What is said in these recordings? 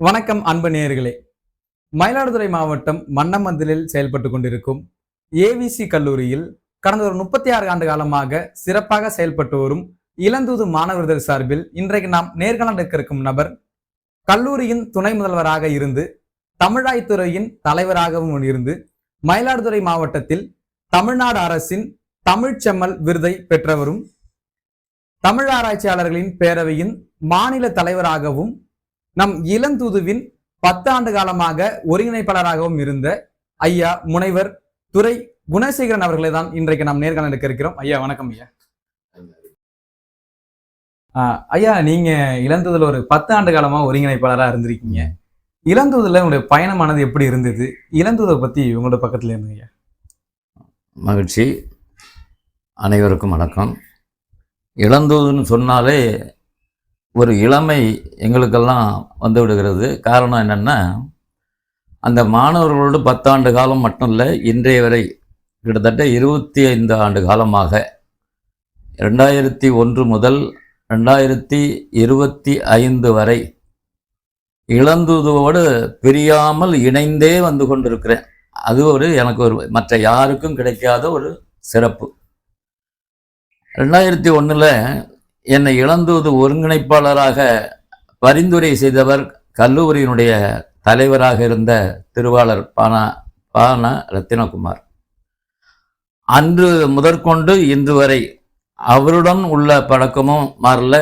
வணக்கம் அன்பு நேயர்களே. மயிலாடுதுறை மாவட்டம் மன்னமந்திலில் செயல்பட்டு கொண்டிருக்கும் ஏவிசி கல்லூரியில் கடந்த ஒரு முப்பத்தி ஆறு ஆண்டு காலமாக சிறப்பாக செயல்பட்டு வரும் இளந்தூது மாணவர்கள் சார்பில் இன்றைக்கு நாம் நேர்காணல் எடுக்க இருக்கும் நபர் கல்லூரியின் துணை முதல்வராக இருந்து தமிழாய்த்துறையின் தலைவராகவும் இருந்து மயிலாடுதுறை மாவட்டத்தில் தமிழ்நாடு அரசின் தமிழ்ச்செம்மல் விருதை பெற்றவரும் தமிழ் ஆராய்ச்சியாளர்களின் பேரவையின் மாநில தலைவராகவும் நம் இளந்தூதுவின் பத்து ஆண்டு காலமாக ஒருங்கிணைப்பாளராகவும் இருந்த ஐயா முனைவர் துரை குணசேகரன் அவர்களை தான் இன்றைக்கு நாம் நேர்காணல் எடுக்க இருக்கிறோம். ஐயா வணக்கம் ஐயா. ஆஹ் ஐயா நீங்க இளந்ததுல ஒரு பத்து ஆண்டு காலமா ஒருங்கிணைப்பாளராக இருந்திருக்கீங்க. இளந்ததுல உங்களுடைய பயணமானது எப்படி இருந்தது? இளந்ததை பத்தி உங்களோட பக்கத்துல இருந்து ஐயா. மகிழ்ச்சி. அனைவருக்கும் வணக்கம். இளந்தூதுன்னு சொன்னாலே ஒரு இளமை எங்களுக்கெல்லாம் வந்து விடுகிறது காரணம் என்னென்னா அந்த மாணவர்களோடு பத்தாண்டு காலம் மட்டும் இல்லை இன்றைய வரை கிட்டத்தட்ட இருபத்தி ஐந்து ஆண்டு காலமாக ரெண்டாயிரத்தி ஒன்று முதல் ரெண்டாயிரத்தி இருபத்தி ஐந்து வரை இழந்ததோடு பிரியாமல் இணைந்தே வந்து கொண்டிருக்கிறேன். அது ஒரு எனக்கு ஒரு மற்ற யாருக்கும் கிடைக்காத ஒரு சிறப்பு. ரெண்டாயிரத்தி ஒன்றில் என்னை இளந்தூது ஒருங்கிணைப்பாளராக பரிந்துரை செய்தவர் கல்லூரியினுடைய தலைவராக இருந்த திருவாளர் பானா பான ரத்தினகுமார். அன்று முதற்கொண்டு இன்று வரை அவருடன் உள்ள பழக்கமும் மாறல.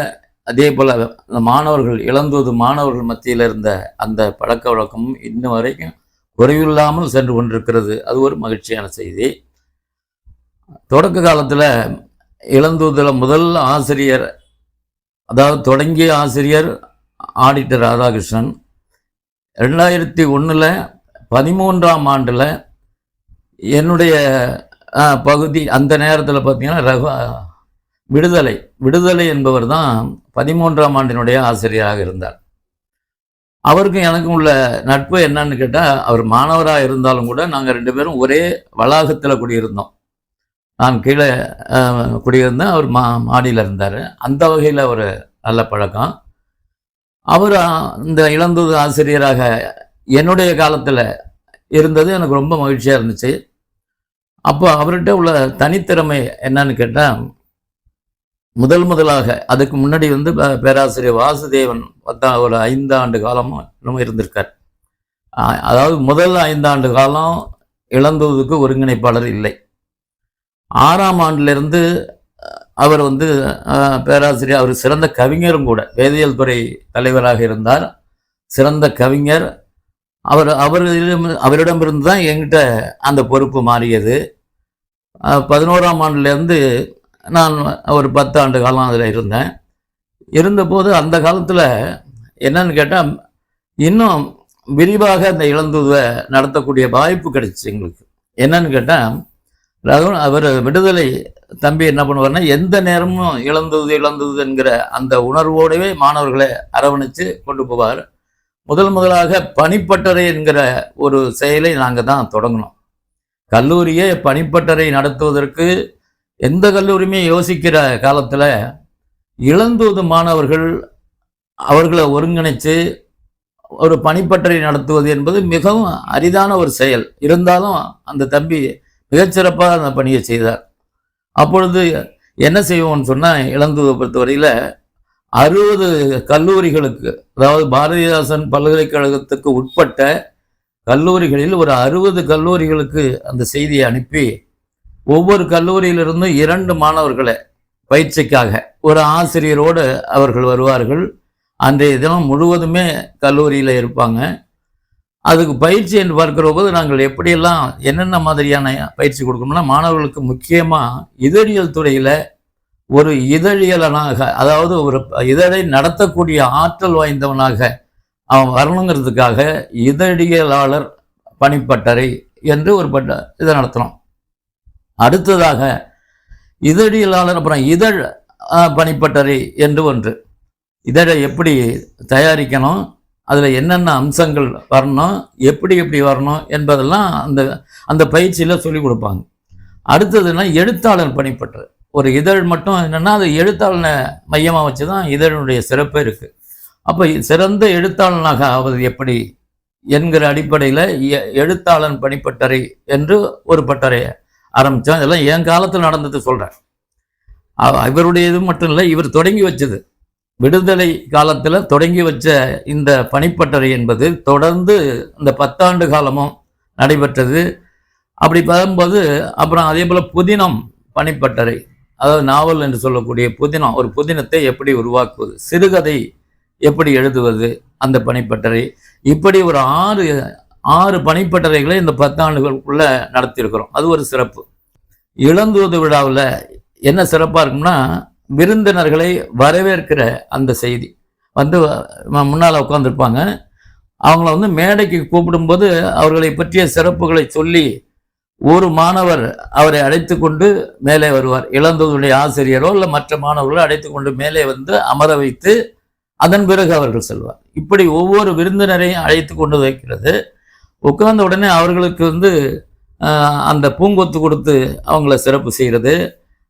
அதே போல் அந்த மாணவர்கள் இளந்தூது மாணவர்கள் மத்தியில் இருந்த அந்த பழக்க வழக்கமும் இன்னும் வரைக்கும் குறைவில்லாமல் சென்று கொண்டிருக்கிறது. அது ஒரு மகிழ்ச்சியான செய்தி. தொடக்க காலத்தில் இளந்தூதில் முதல் ஆசிரியர் அதாவது தொடங்கிய ஆசிரியர் ஆடிட்டர் ராதாகிருஷ்ணன். ரெண்டாயிரத்தி ஒன்றில் பதிமூன்றாம் ஆண்டில் என்னுடைய பகுதி அந்த நேரத்தில் பார்த்தீங்கன்னா ரகு விடுதலை. விடுதலை என்பவர் தான் பதிமூன்றாம் ஆண்டினுடைய ஆசிரியராக இருந்தார். அவருக்கும் எனக்கும் உள்ள நட்பு என்னன்னு கேட்டால் அவர் மாணவராக இருந்தாலும் கூட நாங்கள் ரெண்டு பேரும் ஒரே வளாகத்தில் குடியிருந்தோம். நான் கீழே குடியிருந்தேன் அவர் மா மாடியில் இருந்தார். அந்த வகையில் ஒரு நல்ல பழக்கம். அவர் இந்த இளந்தூது ஆசிரியராக என்னுடைய காலத்தில் இருந்தது எனக்கு ரொம்ப மகிழ்ச்சியாக இருந்துச்சு. அப்போ அவர்கிட்ட உள்ள தனித்திறமை என்னன்னு கேட்டால் முதல் முதலாக அதுக்கு முன்னாடி வந்து பேராசிரியர் வாசுதேவன் பத்தா ஒரு ஐந்தாண்டு காலமும் இன்னமும் இருந்திருக்கார். அதாவது முதல் ஐந்தாண்டு காலம் இளந்தூதுக்கு ஒருங்கிணைப்பாளர் இல்லை. ஆறாம் ஆண்டிலிருந்து அவர் வந்து பேராசிரியர் அவர் சிறந்த கவிஞரும் கூட வேதியியல் துறை தலைவராக இருந்தார். சிறந்த கவிஞர். அவர் அவரிடம் அவரிடமிருந்து தான் என்கிட்ட அந்த பொறுப்பு மாறியது. பதினோராம் ஆண்டுலேருந்து நான் ஒரு பத்து ஆண்டு காலம் அதில் இருந்தேன். இருந்தபோது அந்த காலத்தில் என்னன்னு கேட்டால் இன்னும் விரிவாக அந்த இழந்துதை நடத்தக்கூடிய வாய்ப்பு கிடைச்சிச்சு எங்களுக்கு. என்னன்னு கேட்டால் ரகு அவர் விடுதலை தம்பி என்ன பண்ணுவார்னா எந்த நேரமும் இழந்தது இழந்தது என்கிற அந்த உணர்வோடவே மாணவர்களை அரவணைச்சு கொண்டு போவார். முதல் முதலாக பணிப்பட்டறை என்கிற ஒரு செயலை நாங்கள் தான் தொடங்கினோம் கல்லூரியே பணிப்பட்டறை நடத்துவதற்கு எந்த கல்லூரியுமே யோசிக்கிற காலத்தில் இளந்தூது மாணவர்கள் அவர்களை ஒருங்கிணைத்து ஒரு பனிப்பட்டறை நடத்துவது என்பது மிகவும் அரிதான ஒரு செயல். இருந்தாலும் அந்த தம்பி மிகச்சிறப்பாக அந்த பணியை செய்தார். அப்பொழுது என்ன செய்வோம்னு சொன்னால் இளந்தூதை பொறுத்தவரையில் அறுபது கல்லூரிகளுக்கு அதாவது பாரதிதாசன் பல்கலைக்கழகத்துக்கு உட்பட்ட கல்லூரிகளில் ஒரு அறுபது கல்லூரிகளுக்கு அந்த செய்தியை அனுப்பி ஒவ்வொரு கல்லூரியிலிருந்தும் இரண்டு மாணவர்களை பயிற்சிக்காக ஒரு ஆசிரியரோடு அவர்கள் வருவார்கள். அன்றைய தினம் முழுவதுமே கல்லூரியில் இருப்பாங்க. அதுக்கு பயிற்சி என்று பார்க்கிற போது நாங்கள் எப்படியெல்லாம் என்னென்ன மாதிரியான பயிற்சி கொடுக்கணும்னா மாணவர்களுக்கு முக்கியமாக இதழியல் துறையில் ஒரு இதழியலனாக அதாவது ஒரு இதழை நடத்தக்கூடிய ஆற்றல் வாய்ந்தவனாக அவன் வரணுங்கிறதுக்காக இதழியலாளர் பணிப்பட்டறை என்று ஒரு பட்ட இதை நடத்தினோம் அடுத்ததாக இதழியலாளர் அப்புறம் இதழ் பணிப்பட்டறை என்று ஒன்று. இதழை எப்படி தயாரிக்கணும்? அதில் என்னென்ன அம்சங்கள் வரணும் எப்படி எப்படி வரணும் என்பதெல்லாம் அந்த அந்த பயிற்சியில் சொல்லிக் கொடுப்பாங்க. அடுத்ததுன்னா எழுத்தாளர் பணிப்பற்று. ஒரு இதழ் மட்டும் என்னென்னா அது எழுத்தாளனை மையமாக வச்சு தான் இதழினுடைய சிறப்பு இருக்குது அப்போ சிறந்த எழுத்தாளனாக ஆவது எப்படி என்கிற அடிப்படையில் எழுத்தாளன் பணிப்பட்டறை என்று ஒரு பட்டறையை ஆரம்பித்தோம் இதெல்லாம் என் காலத்தில் நடந்தது சொல்கிறேன் இவருடைய இது மட்டும் இல்லை இவர் தொடங்கி வச்சது. விடுதலை காலத்தில் தொடங்கி வச்ச இந்த பனிப்பட்டறை என்பது தொடர்ந்து இந்த பத்தாண்டு காலமும் நடைபெற்றது. அப்படி பார்க்கும்போது அப்புறம் அதே போல் புதினம் பனிப்பட்டறை அதாவது நாவல் என்று சொல்லக்கூடிய புதினம் ஒரு புதினத்தை எப்படி உருவாக்குவது சிறுகதை எப்படி எழுதுவது அந்த பனிப்பட்டறை. இப்படி ஒரு ஆறு ஆறு பனிப்பட்டறைகளை இந்த பத்தாண்டுகளுக்குள்ள நடத்தியிருக்கிறோம். அது ஒரு சிறப்பு. இளந்தூது விழாவில் என்ன சிறப்பாக இருக்கும்னா விருந்தினர்களை வரவேற்கிற அந்த செய்தி. வந்து முன்னால் உட்காந்துருப்பாங்க அவங்கள வந்து மேடைக்கு கூப்பிடும்போது அவர்களை பற்றிய சிறப்புகளை சொல்லி ஒரு மாணவர் அவரை அழைத்து கொண்டு மேலே வருவார். இளந்ததுடைய ஆசிரியரோ இல்லை மற்ற மாணவர்களோ அழைத்து கொண்டு மேலே வந்து அமர வைத்து அதன் பிறகு அவர்கள் செல்வார். இப்படி ஒவ்வொரு விருந்தினரையும் அழைத்து கொண்டு வைக்கிறது. உட்கார்ந்த உடனே அவர்களுக்கு வந்து அந்த பூங்கொத்து கொடுத்து அவங்கள சிறப்பு செய்கிறது.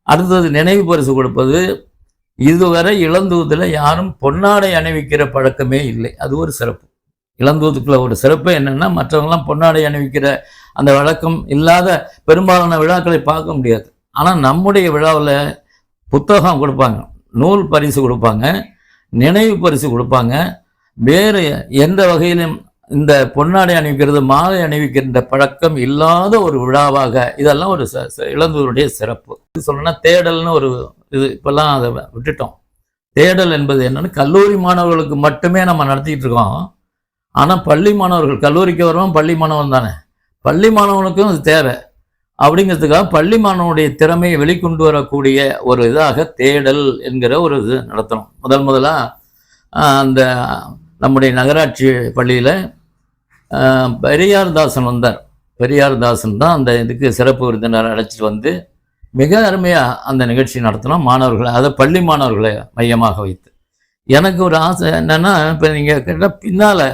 அடுத்தது நினைவு பரிசு கொடுப்பது. இதுவரை இளந்தூதில் யாரும் பொன்னாடை அணிவிக்கிற பழக்கமே இல்லை. அது ஒரு சிறப்பு. இளந்தூதுக்குள்ள ஒரு சிறப்பு என்னன்னா மற்றவங்கலாம் பொன்னாடை அணிவிக்கிற அந்த வழக்கம் இல்லாத பெரும்பாலான விழாக்களை பார்க்க முடியாது. ஆனால் நம்முடைய விழாவில் புத்தகம் கொடுப்பாங்க. நூல் பரிசு கொடுப்பாங்க. நினைவு பரிசு கொடுப்பாங்க. வேறு எந்த வகையிலும் இந்த பொன்னாடை அணிவிக்கிறது மாலை அணிவிக்கின்ற பழக்கம் இல்லாத ஒரு விழாவாக இதெல்லாம் ஒரு ச- ச- இளந்தூருடைய சிறப்பு. சொல்லணும்னா தேடல்னு ஒரு இது இப்பெல்லாம் அதை விட்டுட்டோம். தேடல் என்பது என்னன்னு கல்லூரி மாணவர்களுக்கு மட்டுமே நம்ம நடத்திக்கிட்டு இருக்கோம். ஆனால் பள்ளி மாணவர்கள் கல்லூரிக்கு வரவன் பள்ளி மாணவன் தானே. பள்ளி மாணவனுக்கும் அது தேவை. அப்படிங்கிறதுக்காக பள்ளி மாணவனுடைய திறமையை வெளிக்கொண்டு வரக்கூடிய ஒரு இதாக தேடல் என்கிற ஒரு இது நடத்தணும். முதல் முதலாக அந்த நம்முடைய நகராட்சி பள்ளியில் பெரியார் தாசன் வந்தார். பெரியார் தாசன் தான் அந்த இதுக்கு சிறப்பு விருந்தினர் அழைச்சிட்டு வந்து மிக அருமையாக அந்த நிகழ்ச்சி நடத்தினோம் மாணவர்களை அதை பள்ளி மாணவர்களை மையமாக வைத்து. எனக்கு ஒரு ஆசை என்னென்னா இப்போ நீங்கள் கேட்டால் பின்னால்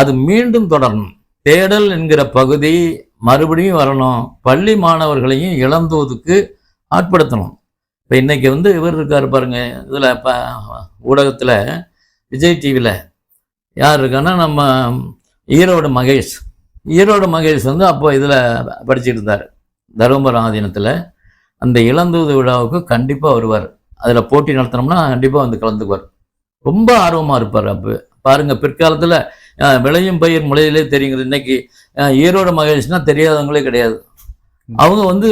அது மீண்டும் தொடரணும். தேடல் என்கிற பகுதி மறுபடியும் வரணும். பள்ளி மாணவர்களையும் இளந்தோதுக்கு ஆட்படுத்தணும். இப்போ இன்றைக்கி வந்து இவர் இருக்கார் பாருங்க. இதில் இப்போ ஊடகத்தில் விஜய் டிவியில் யார் இருக்கான்னா நம்ம ஈரோடு மகேஷ். ஈரோடு மகேஷ் வந்து அப்போ இதில் படிச்சுட்டு இருந்தார். தருமபுரம் ஆதீனத்தில். அந்த இளந்தூது விழாவுக்கு கண்டிப்பாக வருவார். அதில் போட்டி நடத்தினோம்னா கண்டிப்பாக வந்து கலந்துக்குவார். ரொம்ப ஆர்வமாக இருப்பார் அப்போ. பாருங்க பிற்காலத்தில் விளையும் பயிர் முளையிலே தெரியுங்கிறது. இன்னைக்கு ஈரோடு மகேஷ்னா தெரியாதவங்களே கிடையாது. அவங்க வந்து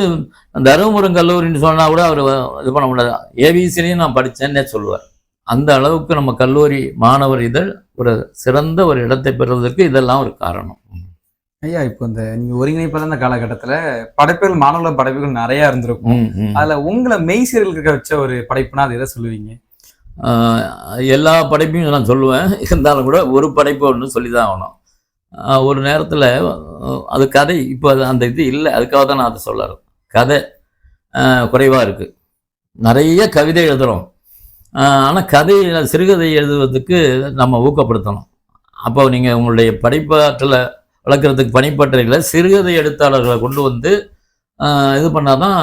தருமபுரம் கல்லூரின்னு சொன்னா கூட அவர் இது பண்ண முடியாது. ஏவிசிலையும் நான் படித்தேன்னே சொல்லுவார். அந்த அளவுக்கு நம்ம கல்லூரி மாணவர் இதழ் ஒரு சிறந்த ஒரு இடத்தை பெறுவதற்கு இதெல்லாம் ஒரு காரணம். ஐயா இப்போ இந்த நீங்க ஒருங்கிணைப்பாளர் இந்த காலகட்டத்துல படைப்புகள் மாணவர்கள் படைப்புகள் நிறைய இருந்திருக்கும். அதுல உங்களை மெய்சியர்கள் இருக்க வச்ச ஒரு படைப்புனா அது எதை சொல்லுவீங்க? எல்லா படைப்பையும் நான் சொல்லுவேன். இருந்தாலும் கூட ஒரு படைப்பு ஒன்று சொல்லி தான் ஆகணும் ஒரு நேரத்தில் அது கதை. இப்போ அது அந்த இது இல்லை. அதுக்காக தான் நான் அதை சொல்லறேன் கதை குறைவாக இருக்குது நிறைய கவிதை எழுதுகிறோம் ஆனால் கதை சிறுகதை எழுதுவதற்கு நம்ம ஊக்கப்படுத்தணும். அப்போ நீங்கள் உங்களுடைய படைப்பாற்றலை வளர்க்குறதுக்கு பணிப்பட்டறையில் சிறுகதை எழுத்தாளர்களை கொண்டு வந்து இது பண்ணால் தான்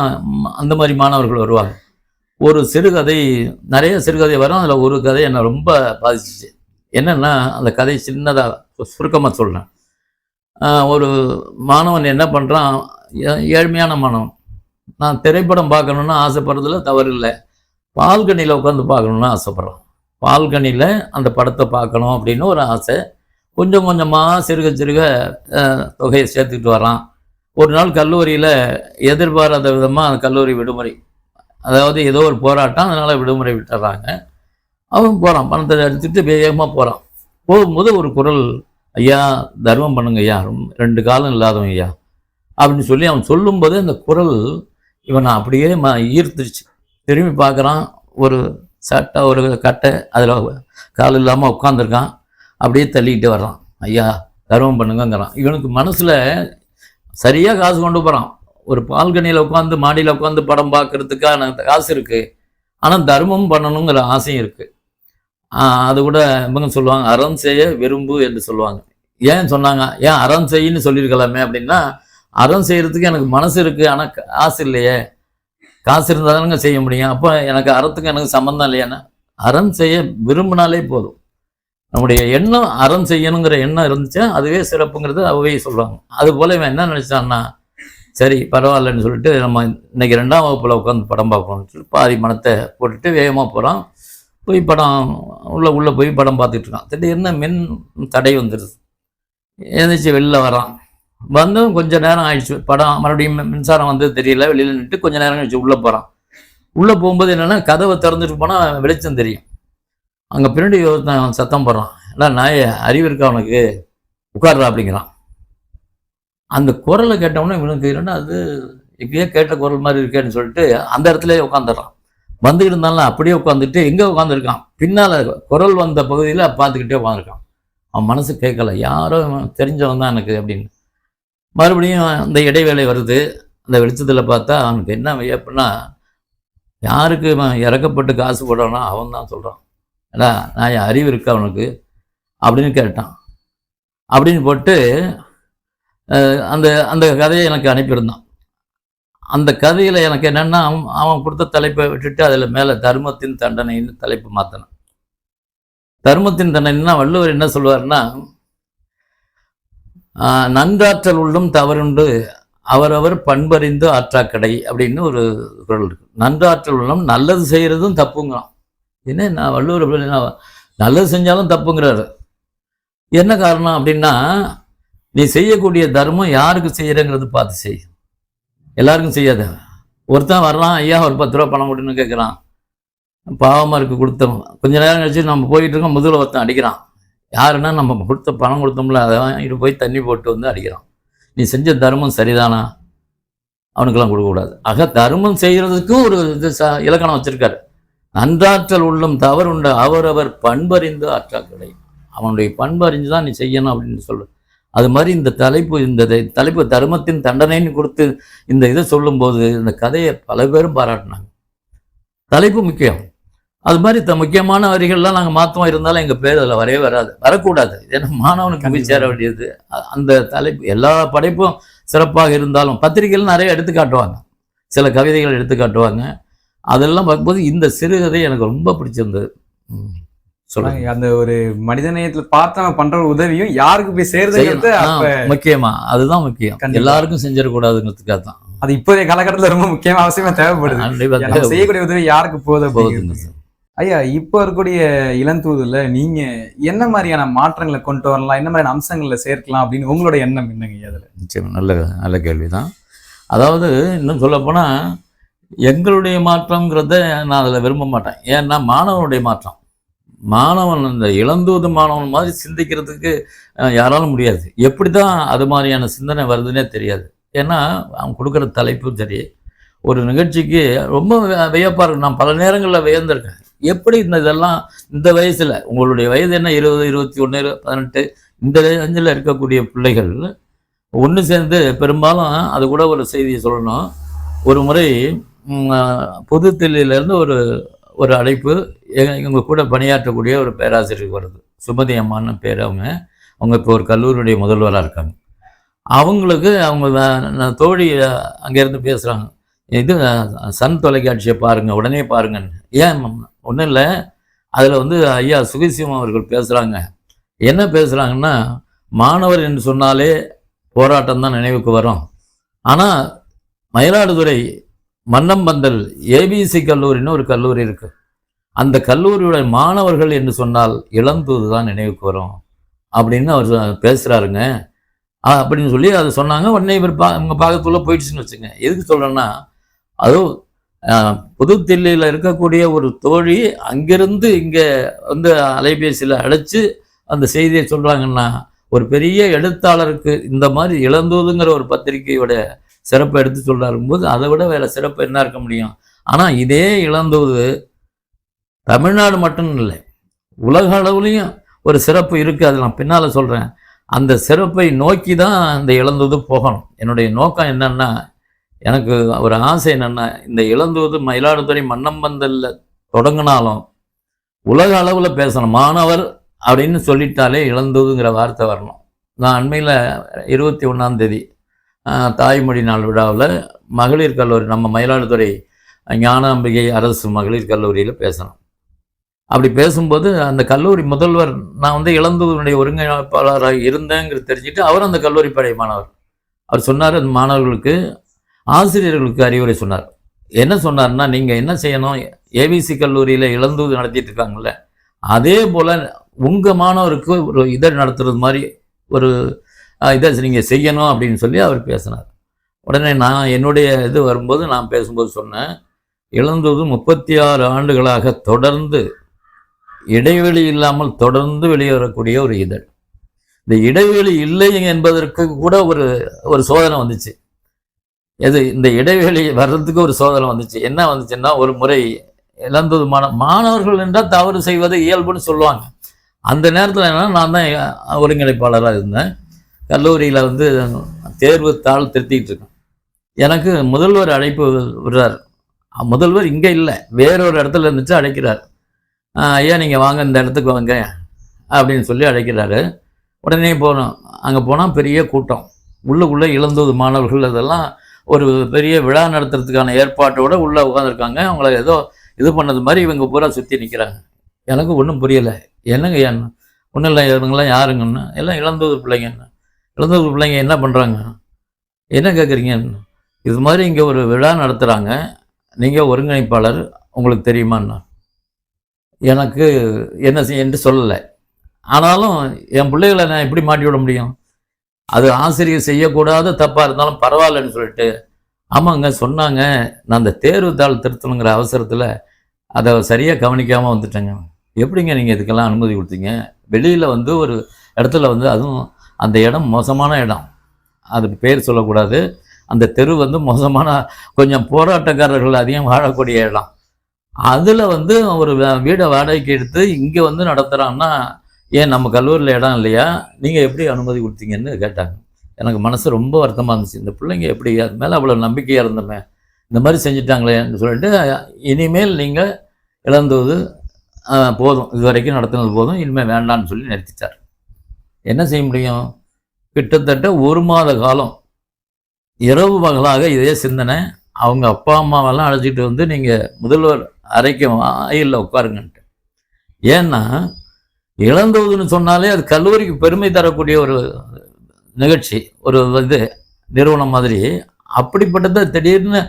அந்த மாதிரி மாணவர்கள் வருவாங்க. ஒரு சிறுகதை நிறைய சிறுகதை வரும். அதில் ஒரு கதை என்னை ரொம்ப பாதிச்சிச்சு. என்னென்னா அந்த கதை சின்னதாக சுருக்கமாக சொல்கிறேன் ஒரு மாணவன் என்ன பண்ணுறான் ஏழ்மையான மாணவன். நான் திரைப்படம் பார்க்கணுன்னு ஆசைப்படுறதுல தவறு இல்லை பால்கனியில் உட்காந்து பார்க்கணுன்னு ஆசைப்பட்றான். பால்கனியில் அந்த படத்தை பார்க்கணும் அப்படின்னு ஒரு ஆசை. கொஞ்சம் கொஞ்சமாக சிறுக சிறுக தொகையை சேர்த்துக்கிட்டு வரான் ஒரு நாள் கல்லூரியில் எதிர்பாராத விதமாக அந்த கல்லூரி விடுமுறை அதாவது ஏதோ ஒரு போராட்டம் அதனால் விடுமுறை விட்டுறாங்க. அவன் போகிறான் பணத்தை எடுத்துட்டு வேகமாக போகிறான் போகும்போது ஒரு குரல் ஐயா தர்மம் பண்ணுங்க ஐயா ரெண்டு காலம் இல்லாதவன் ஐயா அப்படின்னு சொல்லி அவன் சொல்லும்போது அந்த குரல் இவனை அப்படியே ம ஈர்த்துருச்சு. திரும்பி பார்க்குறான் ஒரு சட்டை ஒரு கட்டை அதில் கால் இல்லாமல் உட்காந்துருக்கான் அப்படியே தள்ளிக்கிட்டு வர்றான். ஐயா கர்வம் பண்ணுங்கங்கிறான். இவனுக்கு மனசில் சரியாக காசு கொண்டு போகிறான் ஒரு பால்கனியில் உட்காந்து மாடியில் உட்காந்து படம் பார்க்கறதுக்கான காசு இருக்குது ஆனால் தர்மம் பண்ணணுங்கிற ஆசையும் இருக்குது அது கூட இவங்க சொல்லுவாங்க அறம் செய்ய விரும்பு என்று சொல்லுவாங்க. ஏன் சொன்னாங்க? ஏன் அறம் செய்யின்னு சொல்லியிருக்கலாமே அப்படின்னா அறம் செய்கிறதுக்கு எனக்கு மனசு இருக்குது ஆனால் காசு இல்லையே. காசு இருந்தால் தானே செய்ய முடியும். அப்போ எனக்கு அறத்துக்கு எனக்கு சம்மந்தம் இல்லையானா அறம் செய்ய விரும்பினாலே போதும். நம்முடைய எண்ணம் அறம் செய்யணுங்கிற எண்ணம் இருந்துச்சு அதுவே சிறப்புங்கிறது அவையே சொல்லுவாங்க அது போல இவன் என்ன நினைச்சான்னா சரி பரவாயில்லன்னு சொல்லிட்டு நம்ம இன்னைக்கு ரெண்டாம் வகுப்புல உட்காந்து படம் பார்க்கணும்னு சொல்லி பாதி மனத்தை போட்டுட்டு வேகமாக போகிறான் போய் படம் உள்ள உள்ள போய் படம் பார்த்துட்டு இருக்கான். திடீர்னு மின் தடை வந்துடுது எழுந்திரிச்சு வெளில வரான். வந்தும் கொஞ்சம் நேரம் ஆயிடுச்சு. படம் மறுபடியும் மின்சாரம் வந்து தெரியல. வெளியில் நின்று கொஞ்ச நேரம் கழிச்சு உள்ளே போகிறான் உள்ளே போகும்போது என்னென்னா கதவை திறந்துட்டு போனால் வெளிச்சம் தெரியும். அங்கே பின்னாடி ஒருத்தன் சத்தம் போடுறான். இல்லை நாய அறிவு இருக்கா அவனுக்கு உட்கார்றா அப்படிங்கிறான். அந்த குரலை கேட்டவொடனே இவனுக்கு அது இப்படியே கேட்ட குரல் மாதிரி இருக்கேன்னு சொல்லிட்டு அந்த இடத்துல உட்காந்துடுறான். வந்து இருந்தாலும் அப்படியே உட்காந்துட்டு எங்கே உட்காந்துருக்கான்? பின்னால் குரல் வந்த பகுதியில் பார்த்துக்கிட்டே உட்காந்துருக்கான். அவன் மனசு கேட்கல. யாரோ தெரிஞ்சவன் தான் எனக்கு அப்படின்னு. மறுபடியும் அந்த இடைவேளை வருது. அந்த வெளிச்சத்தில் பார்த்தா அவனுக்கு என்ன எப்படின்னா யாருக்கு இவன் இறக்கப்பட்டு காசு போடுறானோ அவன் தான் சொல்கிறான் ஏடா நான் என் அறிவு இருக்கா அவனுக்கு அப்படின்னு கேட்டான். அப்படின்னு போட்டு அந்த அந்த கதையை எனக்கு அனுப்பியிருந்தான் அந்த கதையில் எனக்கு என்னென்னா அவன் அவன் கொடுத்த தலைப்பை விட்டுட்டு அதில் மேலே தர்மத்தின் தண்டனைன்னு தலைப்பு மாற்றினான் தர்மத்தின் தண்டனைன்னா வள்ளுவர் என்ன சொல்வார்னா நன்றாற்றல் உள்ளும் தவறுண்டு அவரவர் பண்பறிந்து ஆற்றாக்கடை அப்படின்னு ஒரு குரல் இருக்கு. நன்றாற்றல் உள்ளம் நல்லது செய்கிறதும் தப்புங்கிறான். என்ன நான் வள்ளுவர் அப்படி நான் நல்லது செஞ்சாலும் தப்புங்கிறாரு. என்ன காரணம் அப்படின்னா நீ செய்யக்கூடிய தர்மம் யாருக்கு செய்யறங்கிறது பார்த்து செய். எல்லாருக்கும் செய்யாத. ஒருத்தன் வர்றான் ஐயா ஒரு பத்து ரூபா பணம் கொடுன்னு கேட்குறான். பாவமாக இருக்கு கொடுத்தோம் கொஞ்ச நேரம் கழிச்சு நம்ம போயிட்டு இருக்கோம் முதல்ல ஒருத்தன் அடிக்கிறான். யாருன்னா நம்ம கொடுத்த பணம் கொடுத்தோம்ல அதை வாங்கிட்டு போய் தண்ணி போட்டு வந்து அடிக்கிறான். நீ செஞ்ச தர்மம் சரிதானா? அவனுக்கெல்லாம் கொடுக்கக்கூடாது. ஆக தர்மம் செய்கிறதுக்கும் ஒரு இது ச இலக்கணம் வச்சுருக்காரு. நன்றாற்றல் உள்ளம் தவறுண்ட அவரவர் பண்பறிந்து ஆற்றாக்கடை அவனுடைய பண்பறிஞ்சு தான் நீ செய்யணும் அப்படின்னு சொல்ற அது மாதிரி இந்த தலைப்பு இந்த தலைப்பு தர்மத்தின் தண்டனைன்னு கொடுத்து இந்த இதை சொல்லும்போது இந்த கதையை பல பேரும் பாராட்டினாங்க. தலைப்பு முக்கியம். அது மாதிரி த முக்கியமான வரிகள்லாம் நாங்கள் மாற்றமாக இருந்தாலும் எங்கள் பேர் அதில் வரவே வராது. வரக்கூடாது. ஏன்னா மாணவனுக்கு போய் சேர வேண்டியது? அந்த தலைப்பு எல்லா படைப்பும் சிறப்பாக இருந்தாலும் பத்திரிகைகள் நிறைய எடுத்து காட்டுவாங்க சில கவிதைகள் எடுத்து காட்டுவாங்க அதெல்லாம் பார்க்கும்போது இந்த சிறுகதை எனக்கு ரொம்ப பிடிச்சிருந்தது. சொல்லுங்க. அந்த ஒரு மனிதநேயத்துல பார்த்தவன் பண்ற ஒரு உதவியும் யாருக்கு போய் ஆ, முக்கியமா. அதுதான் முக்கியம். எல்லாருக்கும் செஞ்சிடக்கூடாதுங்கிறதுக்காக தான். அது இப்போதைய காலகட்டத்துல ரொம்ப முக்கியமா அவசியமா தேவைப்படுது. நம்ம செய்யக்கூடிய உதவி யாருக்கு போகுது அப்படிங்கிறது. ஐயா இப்போ இருக்கக்கூடிய இளந்தூதுல நீங்க என்ன மாதிரியான மாற்றங்களை கொண்டு வரலாம்? என்ன மாதிரியான அம்சங்களை சேர்க்கலாம் அப்படின்னு உங்களோட எண்ணம் என்னங்க அதுல? நிச்சயம். நல்ல நல்ல கேள்வி தான் அதாவது இன்னும் சொல்லப்போனால் எங்களுடைய மாற்றங்கிறத நான் அதில் விரும்ப மாட்டேன். ஏன்னா மாணவனுடைய மாற்றம். மாணவன் இந்த இளந்தூது மாணவன் மாதிரி சிந்திக்கிறதுக்கு யாராலும் முடியாது. எப்படி தான் அது மாதிரியான சிந்தனை வருதுன்னே தெரியாது. ஏன்னா அவன் கொடுக்குற தலைப்பும் சரி. ஒரு நிகழ்ச்சிக்கு ரொம்ப வியப்பாக வியப்பா இருக்கு. நான் பல நேரங்களில் வியந்திருக்கேன். எப்படி இந்த இதெல்லாம் இந்த வயசில் உங்களுடைய வயது என்ன? இருபது இருபத்தி ஒன்று பதினெட்டு இந்த அஞ்சில் இருக்கக்கூடிய பிள்ளைகள் ஒன்று சேர்ந்து பெரும்பாலும் அது கூட ஒரு செய்தியை சொல்லணும். ஒரு முறை ம், புதுதில்லியிலேருந்து ஒரு ஒரு அழைப்பு எங்க- கூட பணியாற்றக்கூடிய ஒரு பேராசிரியருக்கு வருது. சுமதி அம்மான்னு பேர் அவங்க. அவங்க இப்போ ஒரு கல்லூரியுடைய முதல்வராக இருக்காங்க. அவங்களுக்கு அவங்க நான் தோழி அங்கேருந்து பேசுகிறாங்க இது சன் தொலைக்காட்சியை பாருங்கள் உடனே பாருங்கன்னு. ஏன் ஒன்றும் இல்லை. அதில் வந்து ஐயா சுகிசியம் அவர்கள் பேசுகிறாங்க என்ன பேசுகிறாங்கன்னா மாணவர் என்று சொன்னாலே போராட்டம் தான் நினைவுக்கு வரும். ஆனால் மயிலாடுதுறை மன்னம்பந்தல் ஏபிசி கல்லூரின்னு ஒரு கல்லூரி இருக்கு. அந்த கல்லூரியோட மாணவர்கள் என்று சொன்னால் இளந்தூது தான் நினைவுக்கு வரும். அப்படின்னு அவர் பேசுகிறாருங்க அப்படின்னு சொல்லி அதை சொன்னாங்க. உடனே இவர் பா அவங்க பாகத்துள்ள போயிடுச்சுன்னு வச்சுங்க எதுக்கு சொல்கிறேன்னா அதுவும் புது புதுதில்லியில் இருக்கக்கூடிய ஒரு தோழி அங்கிருந்து இங்கே வந்து அலைபேசியில் அழைச்சி அந்த செய்தியை சொல்கிறாங்கன்னா ஒரு பெரிய எழுத்தாளருக்கு இந்த மாதிரி இளந்தூதுங்கிற ஒரு பத்திரிகையோட சிறப்பை எடுத்து சொல்கிறாரும்போது அதை விட வேற சிறப்பு என்ன இருக்க முடியும்? ஆனால் இதே இளந்தூது தமிழ்நாடு மட்டும் இல்லை உலக அளவுலேயும் ஒரு சிறப்பு இருக்குது அதில் நான் பின்னால் சொல்கிறேன் அந்த சிறப்பை நோக்கி தான் அந்த இளந்தூது போகணும். என்னுடைய நோக்கம் என்னென்னா எனக்கு ஒரு ஆசை என்னென்னா இந்த இளந்தூது மயிலாடுதுறை மன்னம்பந்தலில் தொடங்கினாலும் உலக அளவில் பேசணும். மாணவர் அப்படின்னு சொல்லிட்டாலே இளந்தூதுங்கிற வார்த்தை வரணும். நான் அண்மையில் இருபத்தி ஒன்றாம் தேதி தாய்மொழி நாள் விழாவில் மகளிர் கல்லூரி நம்ம மயிலாடுதுறை ஞானாம்பிகை அரசு மகளிர் கல்லூரியில் பேசணும். அப்படி பேசும்போது அந்த கல்லூரி முதல்வர் நான் வந்து இளந்தூருடைய ஒருங்கிணைப்பாளராக இருந்தேங்கிறது தெரிஞ்சுட்டு அவர் அந்த கல்லூரி பழைய மாணவர். அவர் சொன்னார் அந்த மாணவர்களுக்கு ஆசிரியர்களுக்கு அறிவுரை சொன்னார். என்ன சொன்னார்னா நீங்கள் என்ன செய்யணும்? ஏவிசி கல்லூரியில் இளந்தூது நடத்திட்டு இருக்காங்கல்ல அதே போல் உங்கள் மாணவருக்கு ஒரு இதழ் நடத்துறது மாதிரி ஒரு இதை நீங்கள் செய்யணும் அப்படின்னு சொல்லி அவர் பேசினார். உடனே நான் என்னுடைய இது வரும்போது நான் பேசும்போது சொன்னேன் இழந்தது முப்பத்தி ஆறு ஆண்டுகளாக தொடர்ந்து இடைவெளி இல்லாமல் தொடர்ந்து வெளியேறக்கூடிய ஒரு இதழ். இந்த இடைவெளி இல்லை என்பதற்கு கூட ஒரு ஒரு சோதனை வந்துச்சு. எது இந்த இடைவெளி வர்றதுக்கு ஒரு சோதனை வந்துச்சு. என்ன வந்துச்சுன்னா ஒரு முறை இழந்தது மாண மாணவர்கள் என்றால் தவறு செய்வது இயல்புன்னு சொல்லுவாங்க. அந்த நேரத்தில் என்னன்னா நான் தான் ஒருங்கிணைப்பாளராக இருந்தேன். கல்லூரியில் வந்து தேர்வு தாள் திருத்திக்கிட்டு இருக்கேன் எனக்கு முதல்வர் அழைப்பு விடுறார். முதல்வர் இங்கே இல்லை. வேறொரு இடத்துல இருந்துச்சு அழைக்கிறார். ஐயா நீங்கள் வாங்க இந்த இடத்துக்கு வாங்க அப்படின்னு சொல்லி அழைக்கிறாரு. உடனே போனோம். அங்கே போனால் பெரிய கூட்டம். உள்ளுக்குள்ளே இழந்தது மாணவர்கள் அதெல்லாம் ஒரு பெரிய விழா நடத்துறதுக்கான ஏற்பாட்டோடு உள்ளே உட்காந்துருக்காங்க அவங்கள ஏதோ இது பண்ணது மாதிரி இவங்க பூரா சுற்றி நிற்கிறாங்க எனக்கு ஒன்றும் புரியலை. என்னங்க ஏன் ஒன்றும் இல்லை இவங்கெல்லாம் யாருங்கன்னு? எல்லாம் இழந்தது பிள்ளைங்கன்னு. இளந்தூர் பிள்ளைங்க என்ன பண்ணுறாங்க என்ன கேட்குறீங்க இது மாதிரி இங்கே ஒரு விழா நடத்துகிறாங்க நீங்கள் ஒருங்கிணைப்பாளர் உங்களுக்கு தெரியுமான்னா? எனக்கு என்ன செய்ய என்று சொல்லலை. ஆனாலும் என் பிள்ளைகளை நான் எப்படி மாட்டி விட முடியும்? அது ஆசிரியர் செய்யக்கூடாத தப்பாக இருந்தாலும் பரவாயில்லன்னு சொல்லிட்டு ஆமாங்க சொன்னாங்க. நான் அந்த தேர்வு தாள் திருத்தணுங்கிற அவசரத்தில் அதை சரியாக கவனிக்காமல் வந்துட்டேங்க. எப்படிங்க நீங்கள் இதுக்கெல்லாம் அனுமதி கொடுத்தீங்க? வெளியில் வந்து ஒரு இடத்துல வந்து அதுவும் அந்த இடம் மோசமான இடம். அது பேர் சொல்லக்கூடாது. அந்த தெரு வந்து மோசமான கொஞ்சம் போராட்டக்காரர்கள் அதிகம் வாழக்கூடிய இடம். அதில் வந்து ஒரு வே- வீடை வாடகைக்கு எடுத்து இங்கே வந்து நடத்துகிறான்னா ஏன் நம்ம கல்லூரியில் இடம் இல்லையா? நீங்கள் எப்படி அனுமதி கொடுத்தீங்கன்னு கேட்டாங்க. எனக்கு மனசு ரொம்ப வருத்தமாக இருந்துச்சு. இந்த பிள்ளைங்க எப்படி அது மேலே அவ்வளோ நம்பிக்கையாக இருந்தோமே இந்த மாதிரி செஞ்சிட்டாங்களேன்னு சொல்லிட்டு இனிமேல் நீங்கள் இழந்தது போதும். இது வரைக்கும் நடத்துனது போதும். இனிமேல் வேண்டாம்னு சொல்லி நிறுத்திட்டார். என்ன செய்ய முடியும்? கிட்டத்தட்ட ஒரு மாத காலம் இரவு பகலாக இதே சிந்தனை. அவங்க அப்பா அம்மாவெல்லாம் அழைச்சிட்டு வந்து நீங்கள் முதல்வர் அறைக்கு வாயில் உட்காருங்கன்ட்டு. ஏன்னா இழந்ததுன்னு சொன்னாலே அது கல்லூரிக்கு பெருமை தரக்கூடிய ஒரு நிகழ்ச்சி ஒரு இது நிறுவனம் மாதிரி. அப்படிப்பட்டதை திடீர்னு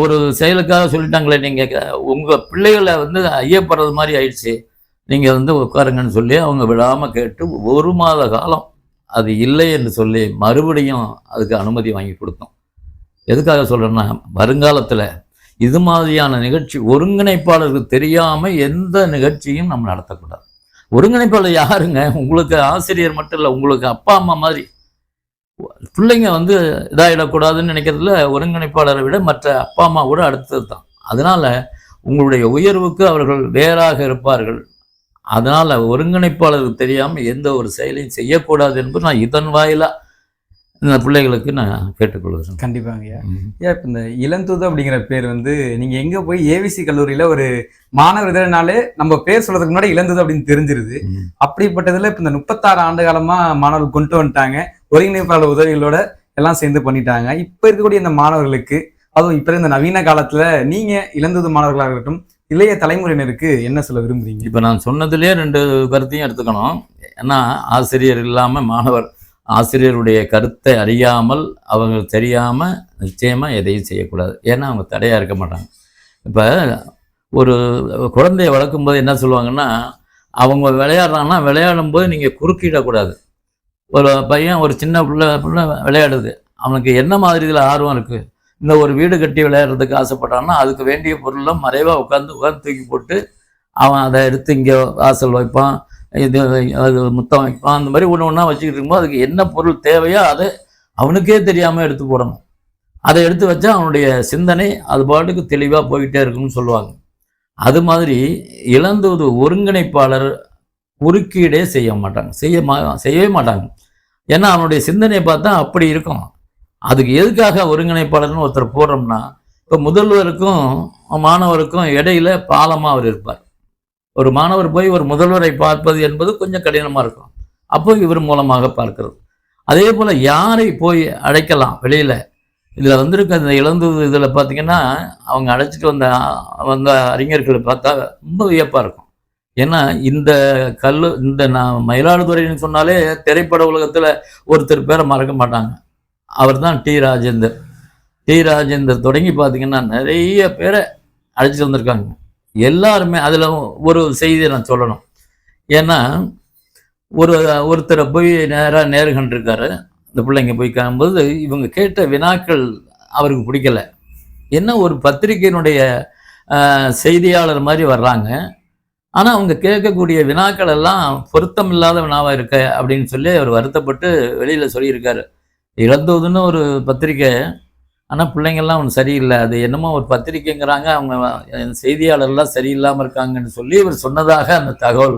ஒரு செயலுக்காக சொல்லிட்டாங்களே நீங்கள் உங்கள் பிள்ளைகளை வந்து ஐயப்படுறது மாதிரி ஆயிடுச்சு. நீங்கள் வந்து உட்காருங்கன்னு சொல்லி அவங்க விடாமல் கேட்டு ஒரு மாத காலம் அது இல்லை என்று சொல்லி மறுபடியும் அதுக்கு அனுமதி வாங்கி கொடுத்தோம். எதுக்காக சொல்கிறேன்னா வருங்காலத்தில் இது மாதிரியான நிகழ்ச்சி ஒருங்கிணைப்பாளருக்கு தெரியாமல் எந்த நிகழ்ச்சியும் நம்ம நடத்தக்கூடாது. ஒருங்கிணைப்பாளர் யாருங்க? உங்களுக்கு ஆசிரியர் மட்டும் இல்லை உங்களுக்கு அப்பா அம்மா மாதிரி. பிள்ளைங்க வந்து இதாகிடக்கூடாதுன்னு நினைக்கிறதுல ஒருங்கிணைப்பாளரை விட மற்ற அப்பா அம்மா கூட அடுத்தது தான் அதனால் உங்களுடைய உயர்வுக்கு அவர்கள் வேறாக இருப்பார்கள். அதனால ஒருங்கிணைப்பாளருக்கு தெரியாமல் எந்த ஒரு செயலையும் செய்யக்கூடாது என்பது நான் இதன் வாயிலா இந்த பிள்ளைகளுக்கு நான் கேட்டுக்கொள்கிறேன். கண்டிப்பாங்க. ஐயா. ஐயா இப்போ இந்த இளந்தூது அப்படிங்கிற பேர் வந்து நீங்க எங்க போய் ஏவிசி கல்லூரியில ஒரு மாணவர் இதழ்னாலே நம்ம பேர் சொல்றதுக்கு முன்னாடி இளந்தூது அப்படின்னு தெரிஞ்சிருது. அப்படிப்பட்டதுல இப்ப இந்த முப்பத்தாறு ஆண்டு காலமா மாணவர்கள் கொண்டு வந்துட்டாங்க. ஒருங்கிணைப்பாளர் உதவிகளோட எல்லாம் சேர்ந்து பண்ணிட்டாங்க. இப்ப இருக்கக்கூடிய இந்த மாணவர்களுக்கு அதுவும் இப்ப இந்த நவீன காலத்துல நீங்க இளந்தூது மாணவர்களாக இருக்கட்டும் இளைய தலைமுறையினருக்கு என்ன சொல்ல விரும்புறீங்க? இப்போ நான் சொன்னதுலேயே ரெண்டு கருத்தையும் எடுத்துக்கணும். ஏன்னா ஆசிரியர் இல்லாமல் மாணவர் ஆசிரியருடைய கருத்தை அறியாமல் அவங்க தெரியாமல் நிச்சயமாக எதையும் செய்யக்கூடாது. ஏன்னா அவங்க தடையாக இருக்க மாட்டாங்க. இப்போ ஒரு குழந்தைய வளர்க்கும்போது என்ன சொல்லுவாங்கன்னா அவங்க விளையாடுறாங்கன்னா விளையாடும்போது நீங்கள் குறுக்கிடக்கூடாது. ஒரு பையன் ஒரு சின்ன பிள்ளை பிள்ளை விளையாடுது. அவனுக்கு என்ன மாதிரி இதில் ஆர்வம் இருக்குது இந்த ஒரு வீடு கட்டி விளையாடுறதுக்கு ஆசைப்பட்டான்னா அதுக்கு வேண்டிய பொருள்லாம் மறைவாக உட்காந்து உட்காந்து தூக்கி போட்டு அவன் அதை எடுத்து இங்கே வாசல் வைப்பான் இது அது முத்தம் வைப்பான் அந்த மாதிரி ஒன்று ஒன்றா வச்சுக்கிட்டு இருக்கும்போது அதுக்கு என்ன பொருள் தேவையோ அதை அவனுக்கே தெரியாமல் எடுத்து போடணும். அதை எடுத்து வச்சா அவனுடைய சிந்தனை அது பாட்டுக்கு தெளிவாக போய்கிட்டே இருக்கும்னு சொல்லுவாங்க. அது மாதிரி இளந்தூது ஒருங்கிணைப்பாளர் குறுக்கீடே செய்ய மாட்டாங்க. செய்ய மா செய்யவே மாட்டாங்க. ஏன்னா அவனுடைய சிந்தனையை பார்த்தா அப்படி இருக்கும். அதுக்கு எதுக்காக ஒருங்கிணைப்பாளர்னு ஒருத்தர் போடுறோம்னா இப்போ முதல்வருக்கும் மாணவருக்கும் இடையில பாலமாக அவர் இருப்பார். ஒரு மாணவர் போய் ஒரு முதல்வரை பார்ப்பது என்பது கொஞ்சம் கடினமாக இருக்கும். அப்போ இவர் மூலமாக பார்க்கிறது. அதே போல் யாரை போய் அழைக்கலாம் வெளியில்? இதில் வந்திருக்க இந்த இழந்தது இதில் பார்த்தீங்கன்னா அவங்க அழைச்சிட்டு வந்த வந்த அறிஞர்களை பார்த்தா ரொம்ப வியப்பாக இருக்கும். ஏன்னா இந்த கல் இந்த நான் மயிலாடுதுறைன்னு சொன்னாலே திரைப்பட உலகத்தில் ஒருத்தர் பேரை மறக்க மாட்டாங்க. அவர் தான் டி ராஜேந்தர். டி ராஜேந்தர் தொடங்கி பார்த்தீங்கன்னா நிறைய பேரை அழைச்சிட்டு வந்திருக்காங்க. எல்லாருமே அதில் ஒரு செய்தியை நான் சொல்லணும். ஏன்னா ஒரு ஒருத்தரை போய் நேராக நேரு கண்டிருக்காரு இந்த பிள்ளைங்க போய் காணும்போது இவங்க கேட்ட வினாக்கள் அவருக்கு பிடிக்கல. என்ன ஒரு பத்திரிகையினுடைய செய்தியாளர் மாதிரி வர்றாங்க. ஆனால் அவங்க கேட்கக்கூடிய வினாக்கள் எல்லாம் பொருத்தம் இல்லாத வினாவாக இருக்க அப்படின்னு சொல்லி அவர் வருத்தப்பட்டு வெளியில் சொல்லியிருக்காரு. இழந்ததுன்னு ஒரு பத்திரிக்கை. ஆனால் பிள்ளைங்கள்லாம் அவன் சரியில்லை. அது என்னமோ ஒரு பத்திரிக்கைங்கிறாங்க. அவங்க செய்தியாளர்லாம் சரியில்லாமல் இருக்காங்கன்னு சொல்லி இவர் சொன்னதாக அந்த தகவல்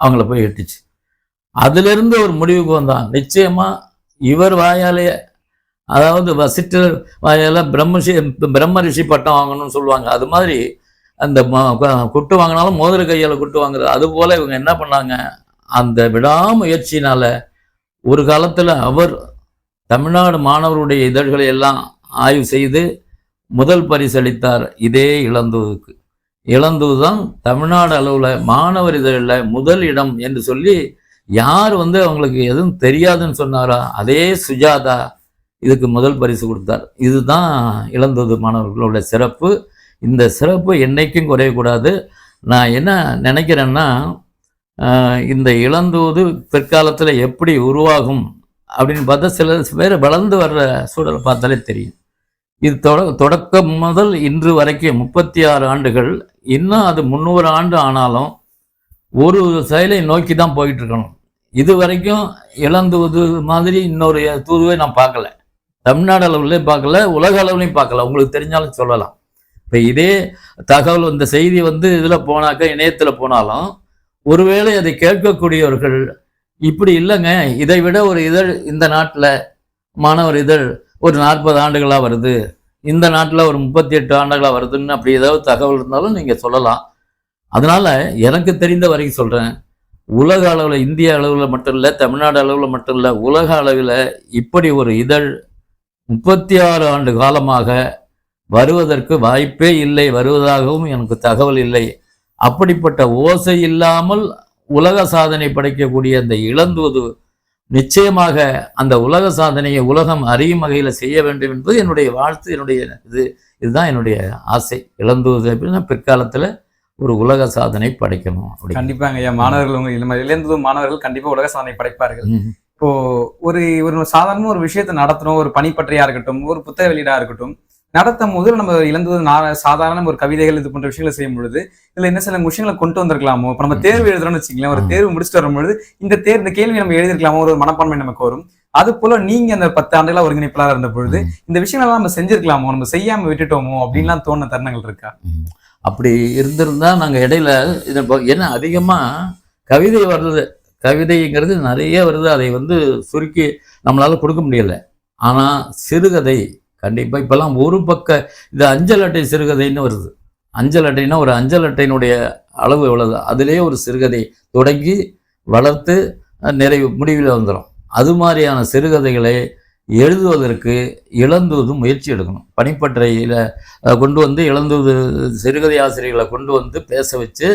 அவங்கள போய் எட்டுச்சு. அதுலேருந்து ஒரு முடிவுக்கு வந்தான். நிச்சயமாக இவர் வாயாலேயே அதாவது வசிட்டர் வாயால் பிரம்மஷி பிரம்ம ரிஷி பட்டம் வாங்கணும்னு சொல்லுவாங்க. அது மாதிரி அந்த குட்டு வாங்கினாலும் மோதிர கையால் குட்டு வாங்குறது. அது போல் இவங்க என்ன பண்ணாங்க? அந்த விடாமுயற்சியினால ஒரு காலத்தில் அவர் தமிழ்நாடு மாணவருடைய இதழ்களை எல்லாம் ஆய்வு செய்து முதல் பரிசளித்தார் இதே இளந்தூதுக்கு இளந்தூது தான் தமிழ்நாடு அளவில் மாணவர் இதழில் முதல் இடம் என்று சொல்லி யார் வந்து அவங்களுக்கு எதுவும் தெரியாதுன்னு சொன்னாரோ அதே சுஜாதா இதுக்கு முதல் பரிசு கொடுத்தார். இதுதான் இளந்தூது மாணவர்களோட சிறப்பு. இந்த சிறப்பு என்னைக்கும் குறையக்கூடாது. நான் என்ன நினைக்கிறேன்னா இந்த இளந்தூது பிற்காலத்தில் எப்படி உருவாகும் அப்படின்னு பார்த்தா சில பேர் வளர்ந்து வர்ற சூழலை பார்த்தாலே தெரியும். இது தொட தொடக்கம் முதல் இன்று வரைக்கும் முப்பத்தி ஆறு ஆண்டுகள் இன்னும் அது முந்நூறு ஆண்டு ஆனாலும் ஒரு செயலை நோக்கி தான் போயிட்டு இருக்கணும் இது வரைக்கும் இழந்துவது மாதிரி இன்னொரு தூதுவை நான் பார்க்கல. தமிழ்நாடு அளவுலேயும் பார்க்கல உலக அளவுலையும் பார்க்கல. உங்களுக்கு தெரிஞ்சாலும் சொல்லலாம். இப்போ இதே தகவல் இந்த செய்தி வந்து இதில் போனாக்கா இணையத்தில் போனாலும் ஒருவேளை அதை கேட்கக்கூடியவர்கள் இப்படி இல்லைங்க. இதை விட ஒரு இதழ் இந்த நாட்டில் மாணவர் இதழ் ஒரு நாற்பது ஆண்டுகளாக வருது. இந்த நாட்டில் ஒரு முப்பத்தி எட்டு ஆண்டுகளாக வருதுன்னு அப்படி ஏதாவது தகவல் இருந்தாலும் நீங்கள் சொல்லலாம். அதனால் எனக்கு தெரிந்த வரைக்கும் சொல்கிறேன் உலக அளவில் இந்திய அளவில் மட்டும் இல்லை தமிழ்நாடு அளவில் மட்டும் இல்லை உலக அளவில் இப்படி ஒரு இதழ் முப்பத்தி ஆறு ஆண்டு காலமாக வருவதற்கு வாய்ப்பே இல்லை வருவதாகவும் எனக்கு தகவல் இல்லை. அப்படிப்பட்ட ஓசை இல்லாமல் உலக சாதனை படைக்கக்கூடிய அந்த இளந்தூது நிச்சயமாக அந்த உலக சாதனையை உலகம் அறியும் வகையில் செய்ய வேண்டும் என்பது என்னுடைய வாழ்த்து என்னுடைய இது. இதுதான் என்னுடைய ஆசை. இளந்தூது அப்படின்னா பிற்காலத்தில் ஒரு உலக சாதனை படைக்கணும் அப்படி கண்டிப்பாங்க ஐயா. மாணவர்கள் உங்க இளைந்தது மாணவர்கள் கண்டிப்பா உலக சாதனை படைப்பார்கள். இப்போ ஒரு ஒரு சாதாரண ஒரு விஷயத்தை நடத்தணும். ஒரு பணிப்பற்றையா இருக்கட்டும் ஒரு புத்தக வெளியீடா இருக்கட்டும். நடத்தும் போது நம்ம இழந்தது சாதாரண ஒரு கவிதைகள் இது போன்ற விஷயங்களை செய்யும் பொழுது இதுல என்ன சில விஷயங்களை கொண்டு வந்திருக்கலாமோ? இப்ப நம்ம தேர்வு எழுதுறோம்னு வச்சுக்கலாம் ஒரு. தேர்வு முடிச்சுட்டு வரும்பொழுது இந்த தேர்வு இந்த கேள்வி நம்ம எழுதிருக்கலாமோ? ஒரு மனப்பான்மை நமக்கு வரும் அது போல நீங்க அந்த பத்து ஆண்டுகளா ஒருங்கிணைப்பாளர் இருந்த பொழுது. இந்த விஷயங்கள் நம்ம செஞ்சிருக்கலாமோ? நம்ம செய்யாம விட்டுட்டோமோ? அப்படின்லாம் தோணுன தருணங்கள் இருக்கா. அப்படி இருந்திருந்தா நாங்க இடையில இதை ஏன்னா அதிகமா கவிதை வருது கவிதைங்கிறது நிறைய வருது. அதை வந்து சுருக்கி நம்மளால கொடுக்க முடியல. ஆனா சிறுகதை கண்டிப்பாக இப்போல்லாம் ஒரு பக்க இது அஞ்சல் அட்டை சிறுகதைன்னு வருது. அஞ்சல் அட்டைன்னா ஒரு அஞ்சல் அட்டையினுடைய அளவு எவ்வளவு? அதுலேயே ஒரு சிறுகதை தொடங்கி வளர்த்து நிறைவு முடிவில் வந்துடும் அது மாதிரியான சிறுகதைகளை எழுதுவதற்கு இளந்தூது முயற்சி எடுக்கணும். பனிப்பட்டறையில் கொண்டு வந்து இளந்தூது சிறுகதை ஆசிரியர்களை கொண்டு வந்து பேச வச்சு